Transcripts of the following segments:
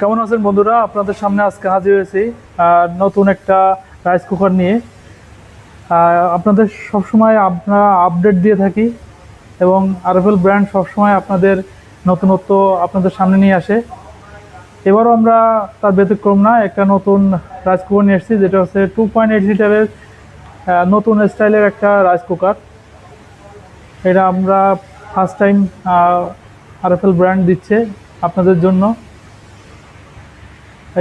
কেমন আছেন বন্ধুরা? আপনাদের সামনে আজকে হাজির হয়েছি নতুন একটা রাইস কুকার নিয়ে। আপনাদের সবসময় আপনারা আপডেট দিয়ে থাকি এবং আরএফএল ব্র্যান্ড সবসময় আপনাদের নতুনত্ব আপনাদের সামনে নিয়ে আসে। এবারও আমরা তার ব্যতিক্রম না, একটা নতুন রাইস কুকার নিয়ে এসেছি, যেটা হচ্ছে টু পয়েন্ট এইট লিটারের নতুন স্টাইলের একটা রাইস কুকার এটা আমরা ফার্স্ট টাইম আরএফএল ব্র্যান্ড দিচ্ছে আপনাদের জন্য।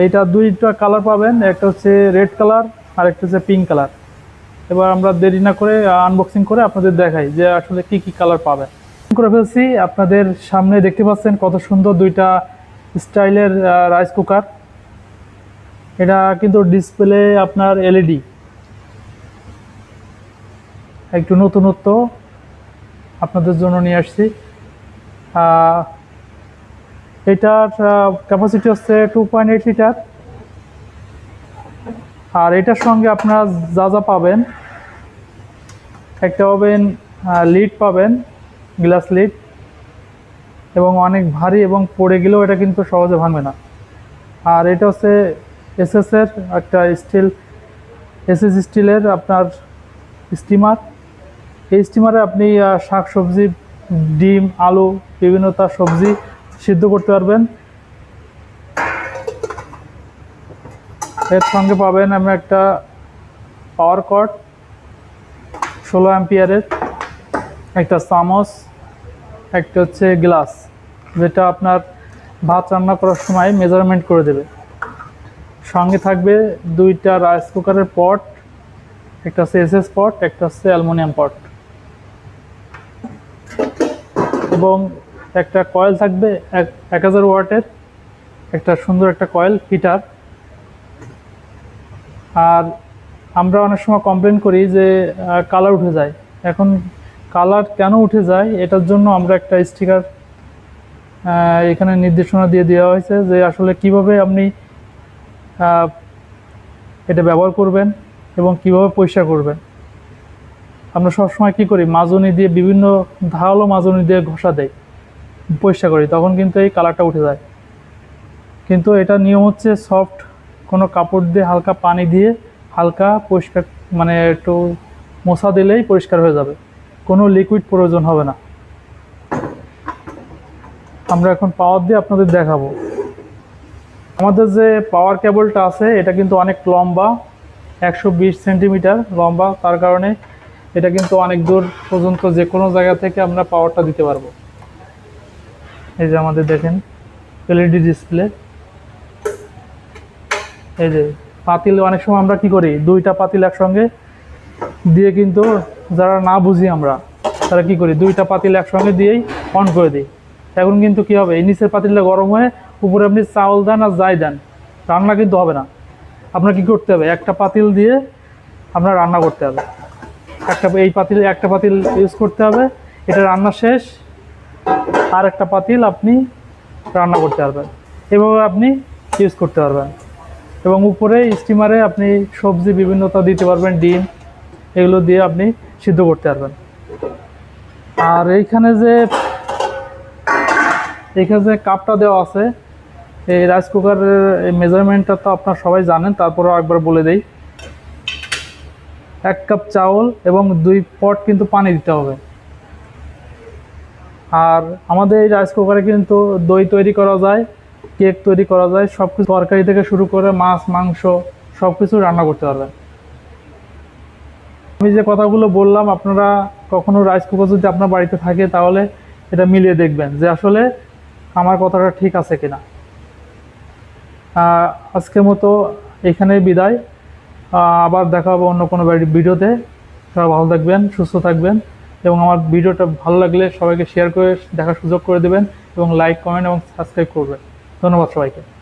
এইটা দুইটা কালার পাবেন, একটা হচ্ছে রেড কালার আর একটা হচ্ছে পিঙ্ক কালার এবার আমরা দেরি না করে আনবক্সিং করে আপনাদের দেখাই যে আসলে কি কি কালার পাবেন করে ফেলছি, আপনাদের সামনে দেখতে পাচ্ছেন কত সুন্দর দুইটা স্টাইলের রাইস কুকার এটা কিন্তু ডিসপ্লে আপনার এলইডি একটু নতুনত্ব আপনাদের জন্য নিয়ে আসছি। এটার ক্যাপাসিটি হচ্ছে টু পয়েন্ট এইট লিটার আর এটার সঙ্গে আপনারা যা যা পাবেন, একটা পাবেন লিড পাবেন গ্লাস লিড এবং অনেক ভারী এবং পড়ে গেলেও এটা কিন্তু সহজে ভাঙবে না। আর এটা হচ্ছে এসএসের একটা স্টিল এসএস স্টিলের আপনার স্টিমার এই স্টিমারে আপনি শাক সবজি ডিম, আলু, বিভিন্ন তার সবজি সিদ্ধ করতে পারবেন। এর সঙ্গে পাবেন আমরা একটা পাওয়ার কট ষোলো অ্যাম্পিয়ারের একটা চামচ, একটা হচ্ছে গ্লাস যেটা আপনার ভাত রান্না করার সময় মেজারমেন্ট করে দেবে। সঙ্গে থাকবে দুইটা রাইস কুকারের পট একটা হচ্ছে এসএস পট একটা হচ্ছে অ্যালুমিনিয়াম পট এবং একটা কয়েল থাকবে, এক হাজার ওয়াটের। একটা সুন্দর একটা কয়েল হিটার আর আমরা অনেক সময় কমপ্লেন করি যে কালার উঠে যায়। এখন কালার কেন উঠে যায়, এটার জন্য আমরা একটা স্টিকার এখানে নির্দেশনা দিয়ে দেওয়া হয়েছে যে আসলে কীভাবে আপনি এটা ব্যবহার করবেন এবং কীভাবে পরিষ্কার করবেন। আমরা সবসময় কী করি, মাজনি দিয়ে বিভিন্ন ধারালো মাজনি দিয়ে ঘষা দেয়। পরিষ্কার করি, তখন কিন্তু এই কালারটা উঠে যায়। কিন্তু এটা নিয়ম হচ্ছে সফট কোনো কাপড় দিয়ে হালকা পানি দিয়ে হালকা পরিষ্কার মানে একটু মশা দিলেই পরিষ্কার হয়ে যাবে। কোনো লিকুইড প্রয়োজন হবে না। আমরা এখন পাওয়ার দিয়ে আপনাদের দেখাবো। আমাদের যে পাওয়ার কেবলটা আছে, এটা কিন্তু অনেক লম্বা, একশো বিশ সেন্টিমিটার লম্বা, তার কারণে এটা কিন্তু অনেক দূর পর্যন্ত যে কোনো জায়গা থেকে আমরা পাওয়ারটা দিতে পারব। এই যে আমাদের দেখেন এলইডি ডিসপ্লে। এই যে পাতিল অনেক সময় আমরা কি করি, দুইটা পাতিল একসঙ্গে দিয়ে কিন্তু যারা না বুঝি আমরা, তারা কি করি, দুইটা পাতিল একসঙ্গে দিয়েই অন করে দিই। এখন কিন্তু কি হবে, এই নিচের পাতিলটা গরম হয়ে উপরে আপনি চাউল দেন আর যাই দেন, রান্না কিন্তু হবে না। আপনার কি করতে হবে, একটা পাতিল দিয়ে আপনার রান্না করতে হবে। একটা এই পাতিল, একটা পাতিল ইউজ করতে হবে, এটা রান্না শেষ। আর একটা পাতিল আপনি রান্না করতে পারবেন। এভাবে আপনি ইউজ করতে পারবেন। এবং উপরে স্টিমারে আপনি সবজি বিভিন্নতা দিতে পারবেন, ডিম, এগুলো দিয়ে আপনি সিদ্ধ করতে পারবেন। আর এইখানে যে এখানে যে কাপটা দেওয়া আছে, এই রাইস কুকারের মেজারমেন্টটা তো আপনারা সবাই জানেন, তারপরেও একবার বলে দেই। এক কাপ চাউল এবং দুই পট কিন্তু পানি দিতে হবে। আর আমাদের এই রাইস কুকারে কিন্তু দই তৈরি করা যায় কেক তৈরি করা যায় সব কিছু তরকারি থেকে শুরু করে মাছ, মাংস সব কিছু রান্না করতে পারবেন। আমি যে কথাগুলো বললাম, আপনারা কখনো রাইস কুকার যদি আপনার বাড়িতে থাকে, তাহলে এটা মিলিয়ে দেখবেন যে আসলে আমার কথাটা ঠিক আছে কিনা। আজকের মতো এখানেই বিদায়। আবার দেখা হবে অন্য কোনো ভিডিওতে সবাই ভালো থাকবেন, সুস্থ থাকবেন। এবং আমার ভিডিওটা ভালো লাগলে সবাইকে শেয়ার করে দেখার সুযোগ করে দেবেন এবং লাইক কমেন্ট এবং সাবস্ক্রাইব করবেন। ধন্যবাদ সবাইকে।